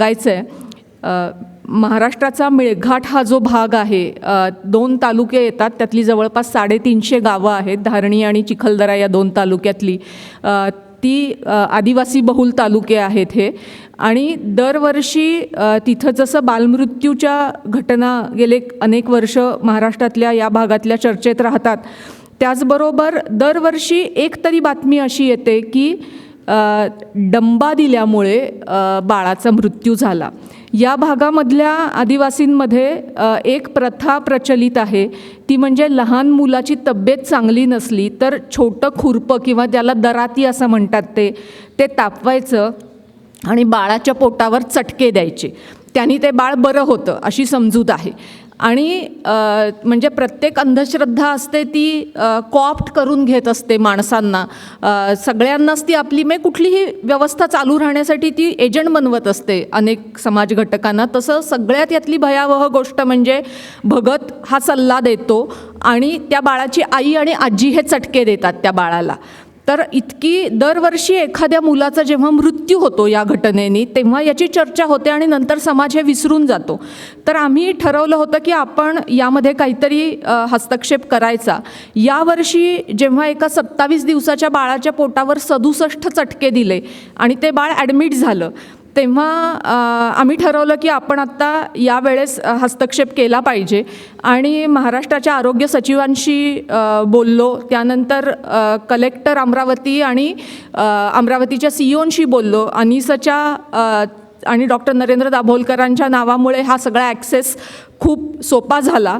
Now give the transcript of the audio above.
सांगायचं आहे महाराष्ट्राचा मेळघाट हा जो भाग आहे दोन तालुके येतात. त्यातली जवळपास साडेतीनशे गावं आहेत धारणी आणि चिखलदरा या दोन तालुक्यातली. ती आदिवासी बहुल तालुके आहेत हे. आणि दरवर्षी तिथं जसं बालमृत्यूच्या घटना गेले अनेक वर्ष महाराष्ट्रातल्या या भागातल्या चर्चेत राहतात त्याचबरोबर दरवर्षी एक तरी बातमी अशी येते की डंबा दिल्यामुळे बाळाचा मृत्यू झाला. या भागामधल्या आदिवासींमध्ये एक प्रथा प्रचलित आहे. ती म्हणजे लहान मुलाची तब्येत चांगली नसली तर छोटं खुरपं किंवा त्याला दराती असं म्हणतात ते ते तापवायचं आणि बाळाच्या पोटावर चटके द्यायचे. त्यांनी ते बाळ बरं होतं अशी समजूत आहे. आणि म्हणजे प्रत्येक अंधश्रद्धा असते ती कॉप्ट करून घेत असते माणसांना. सगळ्यांनाच ती आपली म्हणजे कुठलीही व्यवस्था चालू राहण्यासाठी ती एजंट बनवत असते अनेक समाज घटकांना. तसं सगळ्यात यातली भयावह गोष्ट म्हणजे भगत हा सल्ला देतो आणि त्या बाळाची आई आणि आजी हे चटके देतात त्या बाळाला. तर इतकी दरवर्षी एखाद्या मुलाचा जेव्हा मृत्यू होतो या घटनेनी तेव्हा याची चर्चा होते आणि नंतर समाज हे विसरून जातो. तर आम्ही ठरवलं होतं की आपण यामध्ये काहीतरी हस्तक्षेप करायचा. यावर्षी जेव्हा एका सत्तावीस दिवसाच्या बाळाच्या पोटावर सदुसष्ट चटके दिले आणि ते बाळ ॲडमिट झालं तेव्हा आम्ही ठरवलं की आपण आत्ता यावेळेस हस्तक्षेप केला पाहिजे. आणि महाराष्ट्राच्या आरोग्य सचिवांशी बोललो. त्यानंतर कलेक्टर अमरावती आणि अमरावतीच्या सी ओनशी बोललो. अनिसच्या आणि डॉक्टर नरेंद्र दाभोलकरांच्या नावामुळे हा सगळा ॲक्सेस खूप सोपा झाला.